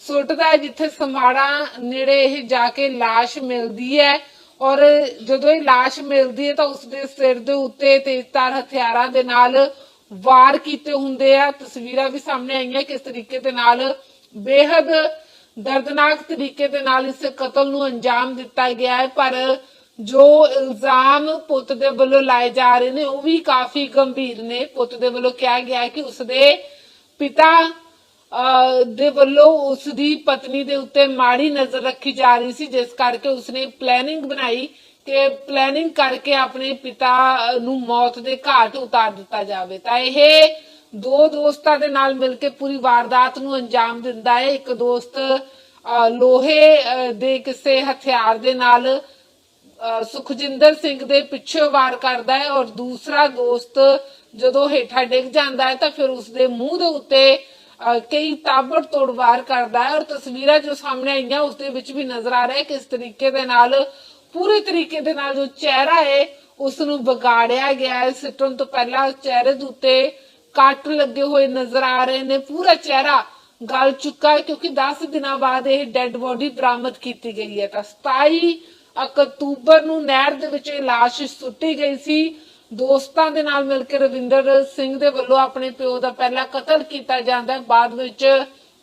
ਸੁੱਟਦਾ ਹੈ, ਜਿੱਥੇ ਸਮਾੜਾ ਨੇੜੇ ਇਹ ਜਾ ਕੇ ਲਾਸ਼ ਮਿਲਦੀ ਹੈ। ਔਰ ਜਦੋਂ ਇਹ ਲਾਸ਼ ਮਿਲਦੀ ਹੈ ਤਾਂ ਉਸਦੇ ਸਿਰ ਦੇ ਉੱਤੇ ਤੇਜ਼ਧਾਰ ਹਥਿਆਰਾਂ ਦੇ ਨਾਲ ਵਾਰ ਕੀਤੇ ਹੁੰਦੇ ਆ। ਤਸਵੀਰਾਂ ਵੀ ਸਾਹਮਣੇ ਆਈਆਂ ਕਿਸ ਤਰੀਕੇ ਦੇ ਨਾਲ ਬੇहद ਦਰਦਨਾਕ ਤਰੀਕੇ ਦੇ ਨਾਲ ਇਸ ਕਤਲ ਨੂੰ ਅੰਜਾਮ ਦਿੱਤਾ ਗਿਆ ਹੈ। ਪਰ ਜੋ ਇਲਜ਼ਾਮ ਪੁੱਤ ਦੇ ਵੱਲੋਂ ਲਾਏ ਜਾ ਰਹੇ ਨੇ ਉਹ ਵੀ ਕਾਫੀ ਗੰਭੀਰ ਨੇ। ਪੁੱਤ ਦੇ ਵੱਲੋਂ ਕਿਹਾ ਗਿਆ ਕਿ ਉਸਦੇ ਪਿਤਾ ਅਹ, ਦੇ ਵੱਲੋਂ ਉਸ ਦੀ ਪਤਨੀ ਦੇ ਉੱਤੇ ਮਾੜੀ ਨਜ਼ਰ ਰੱਖੀ ਜਾ ਰਹੀ ਸੀ ਜਿਸ ਕਰਕੇ ਉਸਨੇ ਪਲੈਨਿੰਗ ਬਣਾਈ ਕਿ ਪਲੈਨਿੰਗ ਕਰਕੇ ਆਪਣੇ ਪਿਤਾ ਨੂੰ ਮੌਤ ਦੇ ਘਾਟ ਉਤਾਰ ਦਿੱਤਾ ਜਾਵੇ। ਤਾਂ ਇਹ ਦੋ ਦੋਸਤਾਂ ਦੇ ਨਾਲ ਮਿਲ ਕੇ ਪੂਰੀ ਵਾਰਦਾਤ ਨੂੰ ਅੰਜਾਮ ਦਿੰਦਾ ਹੈ। ਇੱਕ ਦੋਸਤ ਲੋਹੇ ਦੇ ਕਿਸੇ ਹਥਿਆਰ ਦੇ ਨਾਲ ਸੁਖਜਿੰਦਰ ਸਿੰਘ ਦੇ ਪਿੱਛੇ ਵਾਰ ਕਰਦਾ ਹੈ ਔਰ ਦੂਸਰਾ ਦੋਸਤ ਜਦੋਂ ਹੇਠਾਂ ਡਿੱਗ ਜਾਂਦਾ ਹੈ ਤਾਂ ਫਿਰ ਉਸਦੇ ਮੂੰਹ ਦੇ ਉੱਤੇ ਕਈ ਤਾਬੜ ਤੋੜ ਵਾਰ ਕਰਦਾ ਹੈ ਔਰ ਤਸਵੀਰਾਂ ਜੋ ਸਾਹਮਣੇ ਆਈਆਂ ਉਸ ਦੇ ਵਿੱਚ ਵੀ ਨਜ਼ਰ ਆ ਰਿਹਾ ਹੈ ਕਿ ਇਸ ਤਰੀਕੇ ਦੇ ਨਾਲ, ਪੂਰੇ ਤਰੀਕੇ ਦੇ ਨਾਲ ਜੋ ਚਿਹਰਾ ਹੈ, ਉਸ ਨੂੰ ਵਿਗਾੜਿਆ ਗਿਆ ਹੈ। ਸਿੱਟਣ ਤੋਂ ਪਹਿਲਾਂ ਚਿਹਰੇ ਦੇ ਉੱਤੇ ਕੱਟ ਲੱਗੇ ਹੋਏ ਨਜ਼ਰ ਆ ਰਹੇ ਨੇ। ਪੂਰਾ ਚਿਹਰਾ ਗਲ ਚੁੱਕਾ ਹੈ ਕਿਉਂਕਿ 10 ਦਿਨਾਂ ਬਾਅਦ ਇਹ ਡੈੱਡ ਬੋਡੀ ਬਰਾਮਦ ਕੀਤੀ ਗਈ ਹੈ। ਤਾਂ 27 ਅਕਤੂਬਰ ਨੂੰ ਨਹਿਰ ਦੇ ਵਿੱਚ ਇਹ ਲਾਸ਼ ਸੁੱਟੀ ਗਈ ਸੀ। ਦੋਸਤਾਂ ਦੇ ਨਾਲ ਮਿਲ ਕੇ ਰਵਿੰਦਰ ਸਿੰਘ ਦੇ ਵੱਲੋਂ ਆਪਣੇ ਪਿਓ ਦਾ ਪਹਿਲਾ ਕਤਲ ਕੀਤਾ ਜਾਂਦਾ ਹੈ। ਬਾਅਦ ਵਿੱਚ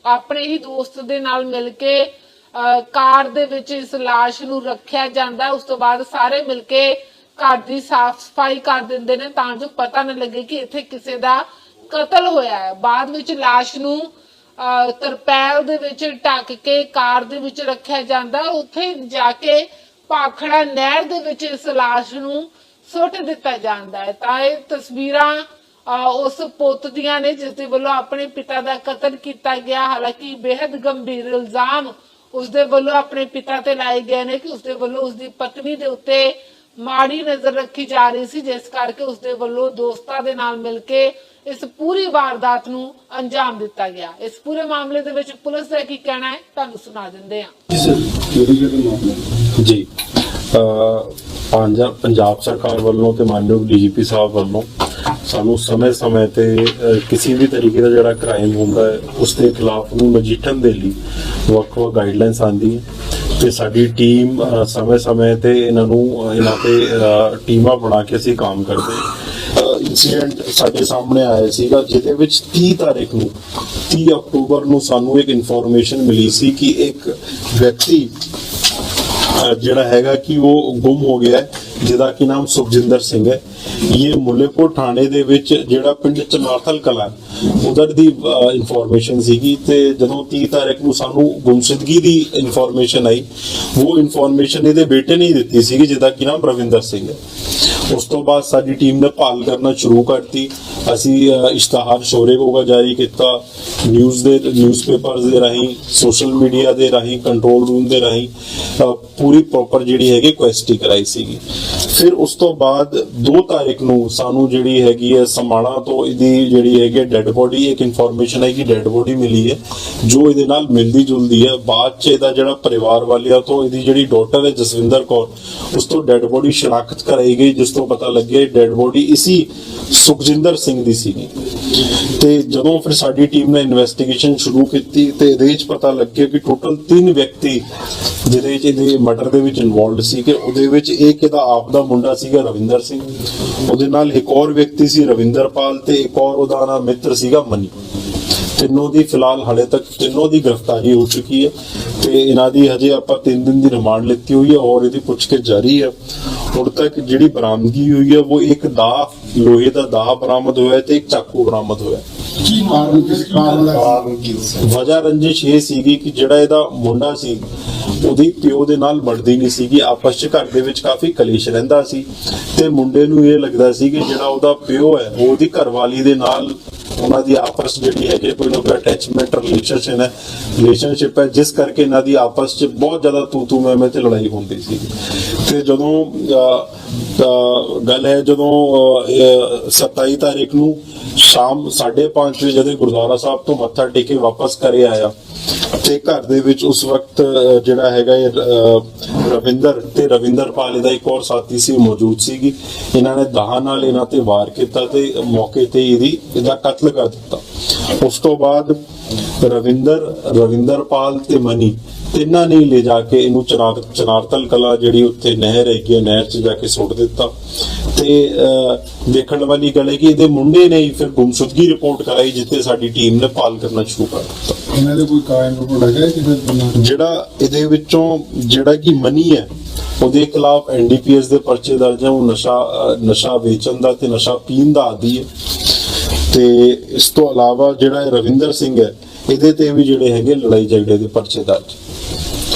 ਆਪਣੇ ਹੀ ਦੋਸਤ ਦੇ ਨਾਲ ਮਿਲ ਕੇ ਕਾਰ ਦੇ ਵਿੱਚ ਇਸ ਲਾਸ਼ ਨੂੰ ਰੱਖਿਆ ਜਾਂਦਾ ਉਸ ਤੋਂ ਬਾਅਦ ਸਾਰੇ ਮਿਲ ਕੇ ਘਰ ਦੀ ਸਾਫ਼ ਸਫ਼ਾਈ ਕਰ ਦਿੰਦੇ ਨੇ ਤਾਂ ਜੋ ਪਤਾ ਨਾ ਲੱਗੇ ਕਿ ਇੱਥੇ ਕਿਸੇ ਦਾ ਕਤਲ ਹੋਇਆ ਹੈ। ਬਾਅਦ ਵਿੱਚ ਲਾਸ਼ ਨੂੰ ਅਹ ਤਰਪੈਲ ਦੇ ਵਿੱਚ ਢੱਕ ਕੇ ਕਾਰ ਦੇ ਵਿੱਚ ਰੱਖਿਆ ਜਾਂਦਾ ਉੱਥੇ ਜਾ ਕੇ ਭਾਖੜਾ ਨਹਿਰ ਦੇ ਵਿੱਚ ਇਸ ਲਾਸ਼ ਨੂੰ ਸੁੱਟ ਦਿੱਤਾ ਜਾਂਦਾ ਹੈ। ਤਾਂ ਇਹ ਤਸਵੀਰਾਂ ਉਸ ਪੁੱਤ ਦੀਆਂ ਨੇ, ਜਿਸ ਦੇ ਵੱਲੋਂ ਆਪਣੇ ਪਿਤਾ ਦਾ ਕਤਲ ਕੀਤਾ ਗਿਆ। ਹਾਲਾਂਕਿ ਬੇहद ਗੰਭੀਰ ਇਲਜ਼ਾਮ ਉਸ ਦੇ ਵੱਲੋਂ ਆਪਣੇ ਪਿਤਾ ਤੇ ਲਾਏ ਗਏ ਨੇ ਕਿ ਉਸ ਦੇ ਵੱਲੋਂ ਉਸ ਦੀ ਪਤਨੀ ਦੇ ਉੱਤੇ ਮਾੜੀ ਨਜ਼ਰ ਰੱਖੀ ਜਾ ਰਹੀ ਸੀ, ਜਿਸ ਕਰਕੇ ਉਸ ਦੇ ਵੱਲੋਂ ਦੋਸਤਾਂ ਦੇ ਨਾਲ ਮਿਲ ਕੇ ਇਸ ਪੂਰੀ ਵਾਰਦਾਤ ਨੂੰ ਅੰਜਾਮ ਦਿੱਤਾ ਗਿਆ। ਇਸ ਪੂਰੇ ਮਾਮਲੇ ਦੇ ਵਿੱਚ ਪੁਲਿਸ ਦਾ ਕੀ ਕਹਿਣਾ ਹੈ, ਤੁਹਾਨੂੰ ਸੁਣਾ ਦਿੰਦੇ ਹਾਂ। ਜੀ ਅਹ ਜੀ। ਪੰਜਾਬ ਸਰਕਾਰ ਵੱਲੋਂ ਤੇ ਮਾਨਯੋਗ ਡੀਜੀਪੀ ਸਾਹਿਬ ਵੱਲੋਂ ਸਾਨੂੰ ਸਮੇਂ-ਸਮੇਂ ਤੇ ਅਹ, ਕਿਸੇ ਵੀ ਤਰੀਕੇ ਦਾ ਜਿਹੜਾ ਕ੍ਰਾਈਮ ਹੁੰਦਾ ਹੈ ਉਸ ਦੇ ਖਿਲਾਫ ਨੂੰ ਨਜਿੱਠਣ ਦੇ ਲਈ ਵੱਖ-ਵੱਖ ਗਾਈਡਲਾਈਨਸ ਆਉਂਦੀ ਹੈ। ਤੇ ਸਾਡੀ ਟੀਮ ਸਮੇਂ-ਸਮੇਂ ਤੇ ਇਹਨਾਂ ਨੂੰ ਇਹਨਾਂ ਤੇ ਟੀਮਾਂ ਬਣਾ ਕੇ ਅਸੀਂ ਕੰਮ ਕਰਦੇ ਹਾਂ। ਇਨਸੀਡੈਂਟ ਸਾਡੇ ਸਾਹਮਣੇ ਆਇਆ ਸੀਗਾ ਜਿਹਦੇ ਵਿੱਚ 30 ਤਾਰੀਖ ਨੂੰ 30 ਅਕਤੂਬਰ ਨੂੰ ਸਾਨੂੰ ਇੱਕ ਇਨਫੋਰਮੇਸ਼ਨ ਮਿਲੀ ਸੀ ਕਿ ਇੱਕ ਵਿਅਕਤੀ ਜਿਹੜਾ ਹੈਗਾ ਕਿ ਉਹ ਗੁੰਮ ਹੋ ਗਿਆ ਹੈ। ਜਿਹਦਾ ਕੀ ਨਾਮ ਸੁਖਜਿੰਦਰ ਸਿੰਘ ਹੈ। ਇਹ ਮੁੱਲੇਪੁਰ ਥਾਣੇ ਦੇ ਵਿੱਚ ਜਿਹੜਾ ਪਿੰਡ ਚਨਾਰਥਲ ਕਲਾ ਉਧਰ ਦੀ ਇਨਫੋਰਮੇਸ਼ਨ ਸੀਗੀ ਤੇ ਜਦੋਂ 30 ਤਾਰੀਖ ਨੂੰ ਸਾਨੂੰ ਗੁੰਮਸ਼ੁਦਗੀ ਦੀ ਇਨਫੋਰਮੇਸ਼ਨ ਆਈ, ਉਹ ਇਨਫੋਰਮੇਸ਼ਨ ਇਹਦੇ ਬੇਟੇ ਨੇ ਦਿੱਤੀ ਸੀਗੀ, ਜਿਹਦਾ ਕੀ ਨਾਮ ਰਵਿੰਦਰ ਸਿੰਘ ਹੈ। ਉਸ ਤੋਂ ਬਾਅਦ ਸਾਡੀ ਟੀਮ ਨੇ ਭਾਲ ਕਰਨਾ ਸ਼ੁਰੂ ਕਰਤੀ। ਅਸੀਂ ਇਸ਼ਤਿਹਾਰ ਸ਼ੋਰੇ ਕੋਗਾ ਜਾਰੀ ਕੀਤਾ। ਨਿਊਜ਼ ਦੇ ਨਿਊਜ਼ਪੇਪਰਸ ਦੇ ਰਾਹੀਂ ਸੋਸ਼ਲ ਮੀਡੀਆ ਦੇ ਰਾਹੀਂ ਕੰਟਰੋਲ ਰੂਮ ਦੇ ਰਾਹੀਂ ਪੂਰੀ ਪ੍ਰੋਪਰ ਜਿਹੜੀ ਹੈਗੀ ਕੁਐਸਟੀ ਕਰਾਈ ਸੀਗੀ। ਫਿਰ ਉਸ ਤੋਂ ਬਾਅਦ 2 ਤਾਰੀਖ ਨੂੰ ਸਾਨੂੰ ਜਿਹੜੀ ਹੈਗੀ ਹੈ ਸਮਾਣਾ ਤੋਂ ਇਹਦੀ ਜਿਹੜੀ ਹੈਗੀ ਡੈੱਡ ਬੋਡੀ ਇੱਕ ਇਨਫੋਰਮੇਸ਼ਨ ਹੈ ਕਿ ਡੈੱਡ ਬੋਡੀ ਮਿਲੀ ਹੈ, ਜੋ ਇਹਦੇ ਨਾਲ ਮਿਲਦੀ ਜੁਲਦੀ ਹੈ। ਬਾਅਦ ਚ ਇਹਦਾ ਜਿਹੜਾ ਪਰਿਵਾਰ ਵਾਲਿਆਂ ਤੋਂ ਇਹਦੀ ਜਿਹੜੀ ਡਾਟਰ ਹੈ ਜਸਵਿੰਦਰ ਕੌਰ, ਉਸ ਤੋਂ ਡੈੱਡ ਬੋਡੀ ਸ਼ਨਾਖਤ ਕਰਾਈ ਗਈ, ਜਿਸ ਤੋਂ ਪਤਾ ਲੱਗਿਆ ਡੈੱਡ ਬੋਡੀ ਇਸੀ ਸੁਖਜਿੰਦਰ ਸਿੰਘ ਦੀ ਸੀਗੀ। ਤੇ ਜਦੋਂ ਫਿਰ ਸਾਡੀ ਟੀਮ ਨੇ ਇਨਵੈਸਟੀਗੇਸ਼ਨ ਸ਼ੁਰੂ ਕੀਤੀ ਤੇ ਇਹਦੇ ਵਿੱਚ ਪਤਾ ਲੱਗਿਆ ਕਿ ਟੋਟਲ 3 ਵਿਅਕਤੀ, ਜਿਹਦੇ ਮਰਡਰ ਦੇ ਵਿੱਚ ਇਨਵੋਲਡ ਸੀ ਕਿ ਉਹਦੇ ਵਿੱਚ ਇੱਕ ਇਹਦਾ ਆਪ ਦਾ ਮੁੰਡਾ ਸੀਗਾ ਰਵਿੰਦਰ ਸਿੰਘ। ਉਹਦੇ ਨਾਲ ਇੱਕ ਹੋਰ ਵਿਅਕਤੀ ਸੀ ਰਵਿੰਦਰਪਾਲ ਤੇ ਇੱਕ ਹੋਰ ਉਹਦਾ ਨਾਮ ਮਿੱਤਰ ਸੀਗਾ ਮਨੀ। ਤਿੰਨੋਂ ਦੀ ਫਿਲਹਾਲ ਹਾਲੇ ਤੱਕ ਤਿੰਨੋਂ ਦੀ ਗ੍ਰਿਫਤਾਰੀ ਹੋ ਚੁੱਕੀ ਹੈ ਤੇ ਇਹਨਾਂ ਦੀ ਹਜੇ ਆਪਾਂ 3 ਦਿਨ ਦੀ ਰਿਮਾਂਡ ਲਿੱਤੀ ਹੋਈ ਹੈ ਔਰ ਇਹਦੀ ਪੁੱਛਗਿੱਛ ਜਾਰੀ ਹੈ। ਹੁਣ ਤੱਕ ਜਿਹੜੀ ਬਰਾਮਦਗੀ ਹੋਈ ਹੈ, ਉਹ ਇੱਕ ਦਾ ਲੋਹੇ ਦਾ ਦਾ ਬਰਾਮਦ ਹੋਇਆ ਹੈ ਤੇ ਇੱਕ ਚਾਕੂ ਬਰਾਮਦ ਹੋਇਆ ਕੀ ਕਾਰਨ ਕਿਸ ਕਾਰਨ ਦਾ ਵਜ੍ਹਾ ਰੰਜਿਸ਼ ਇਹ ਸੀਗੀ ਕਿ ਜਿਹੜਾ ਇਹਦਾ ਮੁੰਡਾ ਸੀ ਉਹਦੀ ਪਿਓ ਦੇ ਨਾਲ ਬਣਦੀ ਨਹੀਂ ਸੀਗੀ ਆਪਸ ਚ ਘਰ ਦੇ ਵਿੱਚ ਕਾਫੀ ਕਲੇਸ਼ ਰਹਿੰਦਾ ਸੀ ਤੇ ਮੁੰਡੇ ਨੂੰ ਇਹ ਲੱਗਦਾ ਸੀ ਕਿ ਜਿਹੜਾ ਉਹਦਾ ਪਿਓ ਹੈ ਉਹ ਉਹਦੀ ਘਰਵਾਲੀ ਦੇ ਨਾਲ ਉਹਨਾਂ ਦੀ ਆਪਸ ਜਿਹੜੀ ਹੈ ਕਿ ਕੋਈ ਨਾ ਕੋਈ ਅਟੈਚਮੈਂਟ ਰਿਲੇਸ਼ਨਸ਼ਿਪ ਹੈ ਰਿਲੇਸ਼ਨਸ਼ਿਪ ਹੈ ਜਿਸ ਕਰਕੇ ਇਹਨਾਂ ਦੀ ਆਪਸ ਚ ਬਹੁਤ ਜ਼ਿਆਦਾ ਤੂ ਤੂ ਮੈਂ ਮੈਂ ਤੇ ਲੜਾਈ ਹੁੰਦੀ ਸੀ। ਤੇ ਜਦੋਂ ਗੱਲ ਹੈ ਜਦੋਂ ਅਹ, 27 ਤਾਰੀਖ ਨੂੰ ਸ਼ਾਮ 5:30 ਵਜੇ ਜਦੋਂ ਗੁਰਦੁਆਰਾ ਸਾਹਿਬ ਤੋਂ ਮੱਥਾ ਟੇਕ ਵਾਪਸ ਘਰੇ ਆਇਆ, ਤੇ ਘਰ ਦੇ ਵਿੱਚ ਉਸ ਵਕਤ ਜਿਹੜਾ ਹੈਗਾ ਇਹ ਰਵਿੰਦਰ ਤੇ ਰਵਿੰਦਰਪਾਲ ਦਾ ਇੱਕ ਹੋਰ ਸਾਥੀ ਸੀ ਮੌਜੂਦ ਸੀਗੀ। ਇਹਨਾਂ ਨੇ ਦਾਹਾਂ ਨਾਲ ਇਹਨਾਂ ਤੇ ਵਾਰ ਕੀਤਾ ਤੇ ਮੌਕੇ ਤੇ ਇਹਦੀ, ਇਹਦਾ ਕਤਲ ਕਰ ਦਿੱਤਾ। ਉਸ ਤੋਂ ਬਾਅਦ ਰਵਿੰਦਰ ਰਵਿੰਦਰ ਪਾਲ ਤੇ ਮਨੀ ਤਿੰਨਾਂ ਨੇ ਲੈ ਜਾ ਕੇ ਇਹਨੂੰ ਚਨਾਰ ਚਨਾਰਤਲ ਕਲਾ ਜਿਹੜੀ ਉੱਥੇ ਨਹਿਰ ਹੈਗੀ ਹੈ ਨਹਿਰ 'ਚ ਜਾ ਕੇ ਸੁੱਟ ਦਿੱਤਾ। ਤੇ ਦੇਖਣ ਵਾਲੀ ਗੱਲ ਹੈ ਕਿ ਇਹਦੇ ਮੁੰਡੇ ਨੇ ਹੀ ਫਿਰ ਗੁੰਮਸ਼ੁਦਗੀ ਰਿਪੋਰਟ ਕਰਾਈ ਜਿੱਥੇ ਸਾਡੀ ਟੀਮ ਨੇ ਪਾਲ ਕਰਨਾ ਸ਼ੁਰੂ ਕਰ ਦਿੱਤਾ। ਇਹਨਾਂ ਦੇ ਕੋਈ ਕਾਰਨ ਰਿਪੋਰਟ ਹੈਗਾ ਕਿ ਜਿਹੜਾ ਇਹਦੇ ਵਿੱਚੋਂ ਜਿਹੜਾ ਕਿ ਮਨੀ ਹੈ ਉਹਦੇ ਖਿਲਾਫ ਐਨਡੀਪੀਐਸ ਦੇ ਪਰਚੇ ਦਰਜ ਹੈ ਉਹ ਨਸ਼ਾ ਨਸ਼ਾ ਵੇਚਣ ਦਾ ਤੇ ਨਸ਼ਾ ਪੀਣ ਦਾ ਆਦੀ ਹੈ। ਤੇ ਇਸ ਤੋਂ ਇਲਾਵਾ ਜਿਹੜਾ ਰਵਿੰਦਰ ਸਿੰਘ ਹੈ ਇਹਦੇ ਤੇ ਵੀ ਜਿਹੜੇ ਹੈਗੇ ਲੜਾਈ ਝਗੜੇ ਦੇ ਪਰਚੇ ਦਰਜ।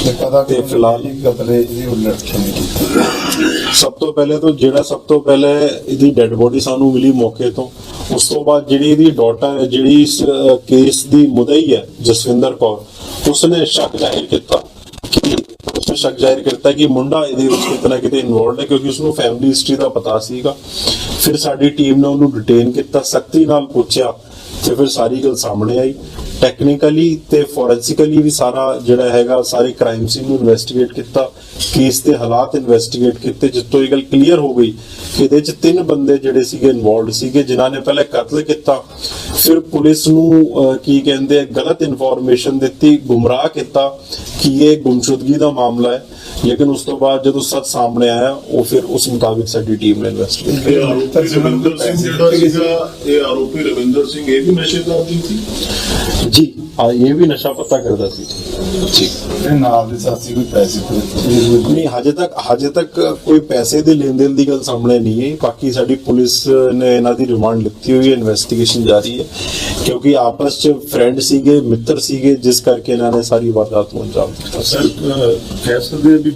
ਤੇ ਪਤਾ ਤੇ ਫਿਲਹਾਲ- ਇਹ ਕਤਲੇ ਇਹਦੀ ਉਲਟ ਨਹੀਂ ਕੀਤੀ ਸਭ ਤੋਂ ਪਹਿਲੇ ਤਾਂ ਜਿਹੜਾ ਸਭ ਤੋਂ ਪਹਿਲੇ ਇਹਦੀ ਡੈੱਡ ਬੋਡੀ ਸਾਨੂੰ ਮਿਲੀ ਮੌਕੇ ਤੋਂ ਉਸ ਤੋਂ ਬਾਅਦ ਜਿਹੜੀ ਇਹਦੀ ਡਾਟਰ ਹੈ ਜਿਹੜੀ ਇਸ ਕੇਸ ਦੀ ਮੁਦਈ ਹੈ ਜਸਵਿੰਦਰ ਕੌਰ ਉਸਨੇ ਸ਼ੱਕ ਜ਼ਾਹਿਰ ਕੀਤਾ ਕਿ ਉਸਨੇ ਸ਼ੱਕ ਜ਼ਾਹਿਰ ਕੀਤਾ ਕਿ ਮੁੰਡਾ ਇਹਦੇ ਵਿੱਚ ਕਿਤੇ ਨਾ ਕਿਤੇ ਇਨਵੋਲਡ ਹੈ ਕਿਉਂਕਿ ਉਸਨੂੰ ਫੈਮਿਲੀ ਹਿਸਟਰੀ ਦਾ ਪਤਾ ਸੀਗਾ। ਫਿਰ ਸਾਡੀ ਟੀਮ ਨੇ ਉਹਨੂੰ ਡਿਟੇਨ ਕੀਤਾ ਸਖਤੀ ਨਾਲ ਪੁੱਛਿਆ ਤੇ ਫਿਰ ਸਾਰੀ ਗੱਲ ਸਾਹਮਣੇ ਆਈ। ਟੈਕਨੀਕਲੀ ਤੇ ਫੋਰੈਂਸਿਕਲੀ ਵੀ ਸਾਰਾ ਜਿਹੜਾ ਹੈਗਾ, ਸਾਰੇ ਕ੍ਰਾਈਮ ਸੀਨ ਨੂੰ ਇਨਵੈਸਟੀਗੇਟ ਕੀਤਾ ਕੇਸ ਦੇ ਹਾਲਾਤ ਇਨਵੈਸਟੀਗੇਟ ਕੀਤੇ, ਜਿਸ ਇਹ ਗੱਲ ਕਲੀਅਰ ਹੋ ਗਈ ਇਹਦੇ ਚ ਤਿੰਨ ਬੰਦੇ ਜਿਹੜੇ ਸੀਗੇ ਇਨਵੋਲਡ ਸੀਗੇ ਜਿਨ੍ਹਾਂ ਨੇ ਪਹਿਲੇ ਕਤਲ ਕੀਤਾ ਫਿਰ ਪੁਲਿਸ ਨੂੰ ਕੀ ਕਹਿੰਦੇ ਆ, ਗਲਤ ਇਨਫੋਰਮੇਸ਼ਨ ਦਿੱਤੀ ਗੁੰਮਰਾਹ ਕੀਤਾ ਕਿ ਇਹ ਗੁੰਮਸ਼ੁਦਗੀ ਦਾ ਮਾਮਲਾ ਹੈ। ਲੇਕਿਨ ਉਸ ਤੋਂ ਬਾਅਦ ਜਦੋਂ ਸੱਚ ਸਾਹਮਣੇ ਆਇਆ ਉਹ ਫਿਰ ਉਸ ਮੁਤਾਬਿਕ ਸਾਡੀ ਟੀਮ ਨੇ ਇਨਵੈਸਟੀਗੇਟ ਇਹ ਆਰੋਪੀ ਰਵਿੰਦਰ ਸਿੰਘ ਜਿਹੜਾ ਸੀਗਾ ਇਹ ਆਰੋਪੀ ਰਵਿੰਦਰ ਸਿੰਘ ਇਹ ਵੀ ਨਸ਼ੇ ਦਾ ਆਦੀ ਸੀ? ਜੀ ਆ ਇਹ ਵੀ ਨਸ਼ਾ ਪੱਤਾ ਕਰਦਾ ਸੀ। ਜੀ। ਇਹ ਨਾਲ ਦੇ ਸਾਥੀ ਕੋਈ ਪੈਸੇ ਤੇ ਨਹੀਂ ਹਜੇ ਤੱਕ ਹਜੇ ਤੱਕ ਕੋਈ ਪੈਸੇ ਦੇ ਲੈਣ ਦੇਣ ਦੀ ਗੱਲ ਸਾਹਮਣੇ ਨਹੀਂ ਹੈ। ਬਾਕੀ ਸਾਡੀ ਪੁਲਿਸ ਨੇ ਇਹਨਾਂ ਦੀ ਰਿਮਾਂਡ ਲਿੱਤੀ ਹੋਈ ਹੈ ਇਨਵੈਸਟੀਗੇਸ਼ਨ ਜਾਰੀ ਹੈ। ਕਿਉਂਕਿ ਆਪਸ ਚ ਫਰੈਂਡ ਸੀਗੇ ਮਿੱਤਰ ਸੀਗੇ ਜਿਸ ਕਰਕੇ ਇਹਨਾਂ ਨੇ ਸਾਰੀ ਵਾਰਦਾਤ ਨੂੰ ਅੰਜਾਮ ਦਿੱਤਾ। ਸਰ ਕਹਿ ਸਕਦੇ ਆ ਵੀ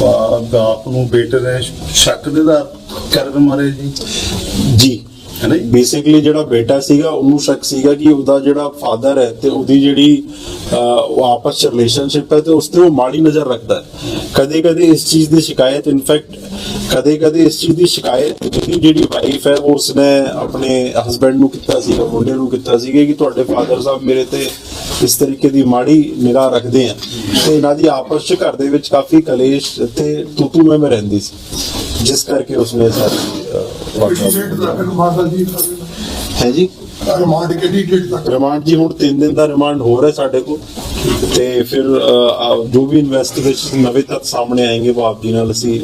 ਬਾ- ਬਾਪ ਨੂੰ ਬੇਟੇ ਨੇ ਸ਼ੱਕ ਦੇ ਦਾ ਕਰਨ ਮਾਰੇ ਜੀ? ਜੀ। ਹੈ ਨਾ? ਬੇਸਿਕਲੀ ਜਿਹੜਾ ਬੇਟਾ ਸੀਗਾ ਉਹਨੂੰ ਸ਼ੱਕ ਸੀਗਾ ਕਿ ਉਹਦਾ ਜਿਹੜਾ ਫਾਦਰ ਹੈ ਤੇ ਉਹਦੀ ਜਿਹੜੀ ਉਹ ਆਪਸ ਚ ਰਿਲੇਸ਼ਨਸ਼ਿਪ ਹੈ ਤੇ ਉਸ ਤੇ ਉਹ ਮਾੜੀ ਨਜ਼ਰ ਰੱਖਦਾ ਹੈ। ਕਦੇ ਕਦੇ ਇਸ ਚੀਜ਼ ਦੀ ਸ਼ਿਕਾਇਤ ਇਨਫੈਕਟ ਕਦੇ ਕਦੇ ਇਸ ਚੀਜ਼ ਦੀ ਸ਼ਿਕਾਇਤ ਜਿਹੜੀ ਵਾਈਫ ਹੈ ਉਸਨੇ ਆਪਣੇ ਹਸਬੰਡ ਨੂੰ ਕੀਤਾ ਸੀਗਾ ਮੁੰਡੇ ਨੂੰ ਕੀਤਾ ਸੀਗਾ ਕਿ ਤੁਹਾਡੇ ਫਾਦਰ ਸਾਹਿਬ ਮੇਰੇ ਤੇ ਇਸ ਤਰੀਕੇ ਦੀ ਮਾੜੀ ਨਿਗਾਹ ਰੱਖਦੇ ਆ। ਤੇ ਇਹਨਾਂ ਦੀ ਆਪਸ ਚ ਘਰ ਦੇ ਵਿੱਚ ਕਾਫੀ ਕਲੇਸ਼ ਤੇ ਤੂਤੂ ਮੈਂ ਰਹਿੰਦੀ ਸੀ। ਜਿਸ ਕਰਕੇ ਉਸਨੇ ਸਾਰੀ ਅਹ, ਜੀ ਹੈ ਜੀ। ਰਿਮਾਂਡ ਕਿਹੜੀ ਡੇਟ ਤੱਕ? ਰਿਮਾਂਡ ਜੀ ਹੁਣ 3 ਦਿਨ ਦਾ ਰਿਮਾਂਡ ਹੋ ਰਿਹਾ ਸਾਡੇ ਕੋਲ। ਤੇ ਫਿਰ ਆ- ਜੋ ਵੀ ਇਨਵੈਸਟੀਗੇਸ਼ਨ ਨਵੇਂ ਤੱਥ ਸਾਹਮਣੇ ਆएंगे ਉਹ ਆਪ ਜੀ ਨਾਲ ਅਸੀਂ